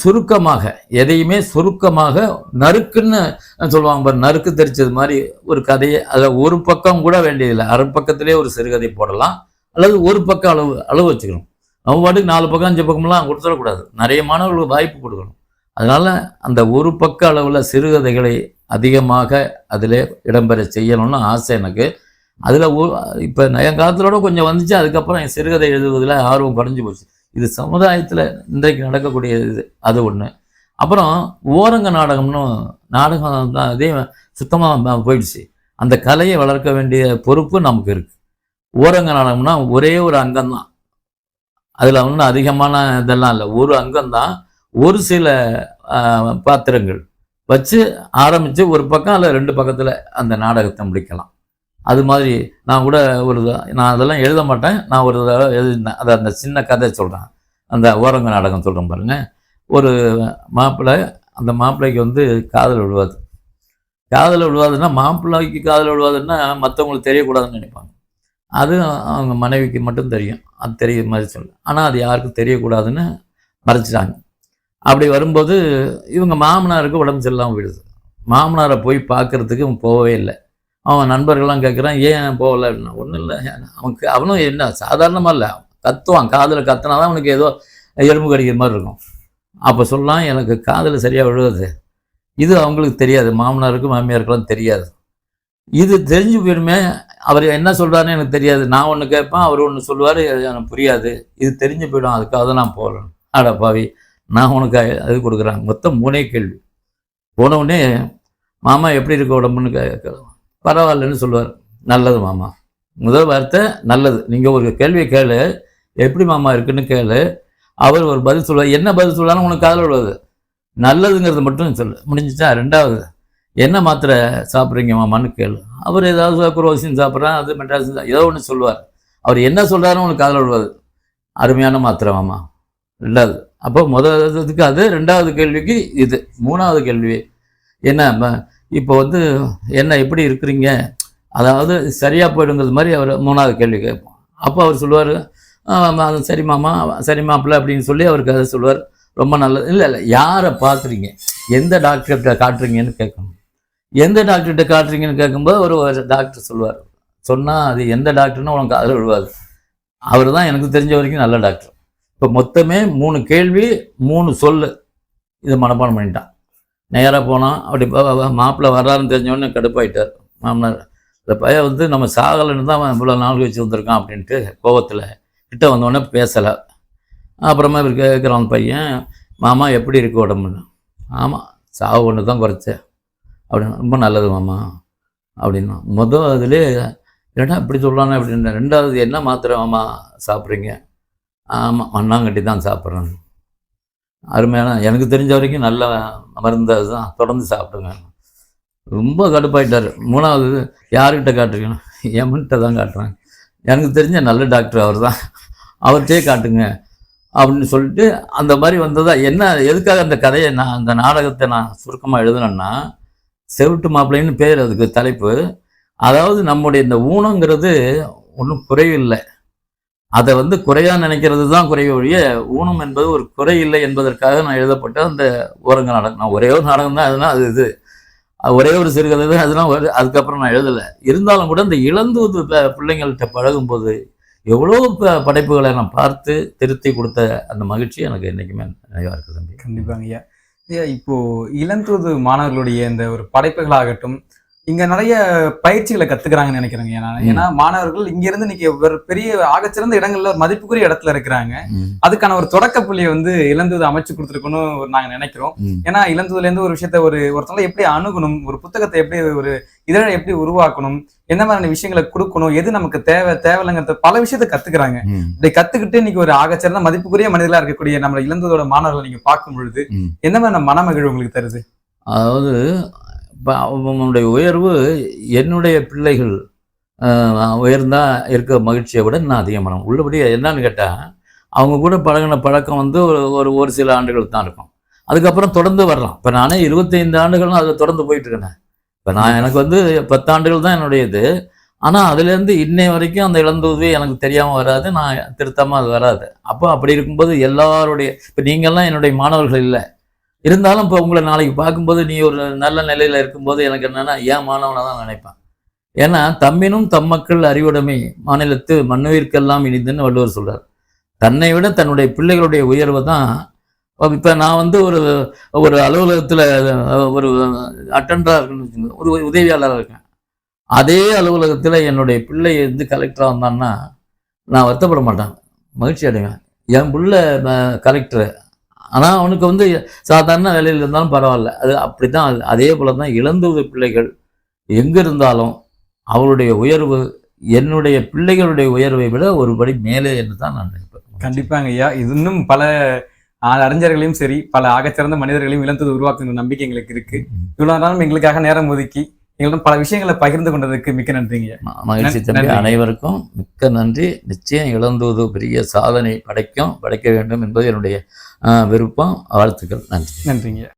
சுருக்கமாக எதையுமே சுருக்கமாக நறுக்குன்னு சொல்லுவாங்க பாரு நறுக்கு தெரிச்சது மாதிரி ஒரு கதையை அதில் ஒரு பக்கம் கூட வேண்டியதில்லை. அரை பக்கத்திலே ஒரு சிறுகதை போடலாம் அல்லது ஒரு பக்கம் அளவு அளவு வச்சுக்கணும். நம்ம பாட்டுக்கு நாலு பக்கம் அஞ்சு பக்கம்லாம் கொடுத்துடக்கூடாது. நிறைய மாணவர்களுக்கு வாய்ப்பு கொடுக்கணும். அதனால அந்த ஒரு பக்க அளவில் சிறுகதைகளை அதிகமாக அதில் இடம்பெற செய்யணும்னு ஆசை எனக்கு. அதில் இப்போ என் காலத்திலோட கொஞ்சம் வந்துச்சு அதுக்கப்புறம் என் சிறுகதை எழுதுவதில் ஆர்வம் குறைஞ்சி போச்சு. இது சமுதாயத்தில் இன்றைக்கு நடக்கக்கூடிய இது. அது ஒன்று அப்புறம் ஓரங்க நாடகம்னு நாடகம் தான் அதே சுத்தமாக போயிடுச்சு. அந்த கலையை வளர்க்க வேண்டிய பொறுப்பு நமக்கு இருக்குது ஓரங்க நாடகம்னா ஒரே ஒரு அங்கம்தான். அதில் ஒன்றும் அதிகமான இதெல்லாம் இல்லை. ஒரு அங்கம்தான். ஒரு சில பாத்திரங்கள் வச்சு ஆரம்பித்து ஒரு பக்கம் அல்ல ரெண்டு பக்கத்தில் அந்த நாடகத்தை முடிக்கலாம். அது மாதிரி நான் கூட ஒரு நான் அதெல்லாம் எழுத மாட்டேன். நான் ஒரு தடவை எழுதினேன். அதை அந்த சின்ன கதை சொல்கிறேன் அந்த ஓரங்க நாடகம் சொல்கிறேன் பாருங்க. ஒரு மாப்பிள்ளை அந்த மாப்பிள்ளைக்கு வந்து காதல் விழுவாது. காதல் விழுவாதுன்னா மாப்பிள்ளைக்கு காதல் விழுவாதுன்னா மற்றவங்களுக்கு தெரியக்கூடாதுன்னு நினைப்பாங்க. அது அவங்க மனைவிக்கு மட்டும் தெரியும். அது தெரிய மாதிரி சொல்லு ஆனால் அது யாருக்கும் தெரியக்கூடாதுன்னு மறைச்சிட்டாங்க. அப்படி வரும்போது இவங்க மாமனாருக்கு உடம்பு சரியில்லாமல் போயிடுது. மாமனாரை போய் பார்க்குறதுக்கு போகவே இல்லை. அவன் நண்பர்கள்லாம் கேட்குறான் ஏன் போகல? அப்படின்னா ஒன்றும் இல்லை. அவனுக்கு அவனும் என்ன சாதாரணமாக இல்லை. கத்துவான் காதில் கத்தினா தான் அவனுக்கு ஏதோ எலும்பு கடிக்கிற மாதிரி இருக்கும். அப்போ சொல்லலாம் எனக்கு காதில் சரியாக விழுவது இது அவங்களுக்கு தெரியாது. மாமனாருக்கும் மாமியாருக்கெல்லாம் தெரியாது. இது தெரிஞ்சு போயிடுமே அவர் என்ன சொல்கிறாருன்னு எனக்கு தெரியாது. நான் ஒன்று கேட்பேன் அவர் ஒன்று சொல்லுவார் எனக்கு புரியாது. இது தெரிஞ்சு போயிடும் அதுக்காக தான் நான் போகலன்னு ஆடா பாவி நான் உனக்கு அது கொடுக்குறேன். மொத்தம் மூணே கேள்வி. போனவுடனே மாமா எப்படி இருக்க உடம்புன்னு கேட்கலாம் பரவாயில்லன்னு சொல்லுவார். நல்லது மாமா. முதல் வார்த்தை நல்லது. நீங்கள் ஒரு கேள்வியை கேளு. எப்படி மாமா இருக்குன்னு கேளு. அவர் ஒரு பதில் சொல்லுவார். என்ன பதில் சொல்லாலும் உனக்கு காதல் விடுவது நல்லதுங்கிறது மட்டும் சொல்லு. முடிஞ்சிச்சா? ரெண்டாவது என்ன மாத்திரை சாப்பிட்றீங்க மாமான்னு கேளு. அவர் ஏதாவது குரோசின் சாப்பிட்றான் அது மெட்ராசின் ஏதோ ஒன்று சொல்லுவார். அவர் என்ன சொல்கிறாருன்னு உனக்கு காதல் விடுவது அருமையான மாத்திரை மாமா. ரெண்டாவது அப்போ முதலுக்கு அது ரெண்டாவது கேள்விக்கு இது. மூணாவது கேள்வி என்ன ம- இப்போ வந்து என்ன எப்படி இருக்கிறீங்க? அதாவது சரியாக போயிடுங்கிறது மாதிரி அவர் மூணாவது கேள்வி கேட்போம். அப்போ அவர் சொல்லுவார் சரி மாமா சரி மாப்பிள்ள அப்படின்னு சொல்லி அவருக்கு அதை சொல்லுவார். ரொம்ப நல்லது. இல்லை இல்லை யாரை பார்க்குறீங்க? எந்த டாக்டர்கிட்ட காட்டுறீங்கன்னு கேட்கணும். எந்த டாக்டர்கிட்ட காட்டுறீங்கன்னு கேட்கும்போது ஒரு டாக்டர் சொல்லுவார். சொன்னால் அது எந்த டாக்டர்னு உனக்கு அதில் விடுவாது அவர் தான் எனக்கு தெரிஞ்ச வரைக்கும் நல்ல டாக்டர் இப்போ மொத்தமே மூணு கேள்வி மூணு சொல்லு. இதை மனப்பாடம் பண்ணிட்டான். நேராக போனால் அப்படி மாப்பிள்ளை வர்றாருன்னு தெரிஞ்சவொடனே கடுப்பாயிட்டார். மாமனார் இந்த பையன் வந்து நம்ம சாகலைன்னு தான் அவன் இவ்வளோ நாள் வச்சு வந்திருக்கான் அப்படின்ட்டு கோவத்தில் கிட்ட வந்தோடனே பேசலை. அப்புறமா இவர் கேட்குறான் பையன் மாமா எப்படி இருக்கு உடம்புன்னு? ஆமாம் சாவு ஒன்று தான் குறைச்சேன். அப்படின்னு ரொம்ப நல்லது மாமா. அப்படின்னா மொதல் அதுலேயே ஏடா இப்படி சொல்லலானே அப்படின்னு ரெண்டாவது என்ன மாத்திரை மாமா சாப்பிட்றீங்க? ஆமாம் மண்ணாங்கட்டி தான் சாப்பிட்றேன். அருமையான எனக்கு தெரிஞ்ச வரைக்கும் நல்ல மருந்து தான் தொடர்ந்து சாப்பிடுங்க ரொம்ப கடுப்பாயிட்டார். மூணாவது யாருக்கிட்ட காட்டுறீங்க? எமன்கிட்ட தான் காட்டுறாங்க. எனக்கு தெரிஞ்ச நல்ல டாக்டர் அவர் தான் அவர்கிட்டே காட்டுங்க அப்படின்னு சொல்லிட்டு அந்த மாதிரி வந்ததா என்ன எதுக்காக அந்த கதையை நான் அந்த நாடகத்தை நான் சுருக்கமாக எழுதுனேன்னா செவிட்டு மாப்பிள்ளைன்னு பேர் அதுக்கு தலைப்பு. அதாவது நம்முடைய இந்த ஊனங்கிறது ஒன்றும் குறைவில்லை. அதை வந்து குறையா நினைக்கிறது தான் குறைய ஒழிய ஊனம் என்பது ஒரு குறை இல்லை என்பதற்காக நான் எழுதப்பட்ட அந்த ஓரங்க நாடகம். நான் ஒரே ஒரு நாடகம் தான் அதுனா அது இது. ஒரே ஒரு சிறுகதை தான் அதெல்லாம் ஒரு- அதுக்கப்புறம் நான் எழுதலை. இருந்தாலும் கூட இந்த இளந்தூது பிள்ளைங்கள்கிட்ட பழகும்போது எவ்வளோ படைப்புகளை நான் பார்த்து திருத்தி கொடுத்த அந்த மகிழ்ச்சி எனக்கு என்றைக்குமே நினைவாக இருக்குது தம்பி. கண்டிப்பாங்க ஐயா. ஐயா இப்போது இளந்தூது மாணவர்களுடைய இந்த ஒரு படைப்புகளாகட்டும் இங்க நிறைய பயிற்சிகளை கத்துக்கிறாங்கன்னு நினைக்கிறேங்க. ஏன்னா மாணவர்கள் இங்க இருந்து இன்னைக்கு ஒரு பெரிய ஆகச்சிறந்த இடங்கள்ல ஒரு மதிப்புக்குரிய இடத்துல இருக்கிறாங்க. அதுக்கான ஒரு தொடக்க புள்ளியை வந்து இளந்தூது அமைச்சு கொடுத்துருக்கணும் நாங்க நினைக்கிறோம். ஏன்னா இளந்தூதுல இருந்து ஒரு விஷயத்த ஒரு ஒருத்தவங்களை எப்படி அணுகணும் ஒரு புத்தகத்தை எப்படி ஒரு இதழை எப்படி உருவாக்கணும் என்ன மாதிரியான விஷயங்களை கொடுக்கணும் எது நமக்கு தேவை தேவையில்லைங்கிறத பல விஷயத்த கத்துக்கிறாங்க. இதை கத்துக்கிட்டு இன்னைக்கு ஒரு ஆகச்சிறந்த மதிப்புக்குரிய மனிதர்களா இருக்கக்கூடிய நம்ம இளந்தூதோட மாணவர்களை நீங்க பார்க்கும் பொழுது. என்ன மாதிரி மனமகிழ்வு உங்களுக்கு தருது? அதாவது அவனுடைய உயர்வு என்னுடைய பிள்ளைகள் ஆஹ், உயர்ந்தா இருக்க மகிழ்ச்சியை விட நான் அதிகமான உள்ளபடி என்னன்னு கேட்டால் அவங்க கூட பழகின பழக்கம் வந்து ஒரு ஒரு ஒரு சில ஆண்டுகள் தான் இருக்கும். அதுக்கப்புறம் தொடர்ந்து வரலாம். இப்போ நானே இருபத்தைந்து ஆண்டுகளும் அதில் தொடர்ந்து போயிட்டு இருக்கேன் இப்போ நான் எனக்கு வந்து பத்தாண்டுகள் தான் என்னுடைய இது ஆனால் அதுலேருந்து இன்னை வரைக்கும் அந்த இழந்தது எனக்கு தெரியாமல் வராது. நான் திருத்தமாக அது வராது. அப்போ அப்படி இருக்கும்போது எல்லாருடைய இப்போ நீங்கள்லாம் என்னுடைய மாணவர்கள் இல்லை. இருந்தாலும் இப்போ உங்களை நாளைக்கு பார்க்கும்போது நீ ஒரு நல்ல நிலையில் இருக்கும்போது எனக்கு என்னென்னா ஏன் மாணவனை தான் நினைப்பேன். ஏன்னா தம்மினும் தம்மக்கள் அறிவுடைமை மாநிலத்து மண்ணுயிர்க்கெல்லாம் இனிதுன்னு வள்ளுவர் சொல்கிறார் தன்னை விட தன்னுடைய பிள்ளைகளுடைய உயர்வை தான். இப்போ நான் வந்து ஒரு ஒரு அலுவலகத்தில் ஒரு அட்டண்டராக இருக்குன்னு ஒரு உதவியாளராக இருக்கேன். அதே அலுவலகத்தில் என்னுடைய பிள்ளை வந்து கலெக்டராக வந்தான்னா நான் வருத்தப்பட மாட்டேன். மகிழ்ச்சி அடைவேன். என் பிள்ளை கலெக்டர் ஆனால் அவனுக்கு வந்து சாதாரண வேலையில் இருந்தாலும் பரவாயில்ல. அது அப்படி தான் அதே போல தான் இளந்தூது பிள்ளைகள் எங்கே இருந்தாலும் அவருடைய உயர்வு என்னுடைய பிள்ளைகளுடைய உயர்வை விட ஒரு படி மேலே என்று தான் நான் நினைப்பேன். கண்டிப்பாங்க ஐயா. இது இன்னும் பல அறிஞர்களையும் சரி பல ஆகச்சிறந்த மனிதர்களையும் இழந்தது உருவாக்குங்கிற நம்பிக்கை எங்களுக்கு இருக்கு. இவ்வளவு நேரம் எங்களுக்காக நேரம் ஒதுக்கி எங்களிடம் பல விஷயங்களை பகிர்ந்து கொண்டதுக்கு மிக்க நன்றிங்க. மகிழ்ச்சி. தம்பி. அனைவருக்கும் மிக்க நன்றி. நிச்சயம் இளந்தூது பெரிய சாதனை படைக்கும் படைக்க வேண்டும் என்பது என்னுடைய விருப்பம். வாழ்த்துக்கள். நன்றி. நன்றிங்க.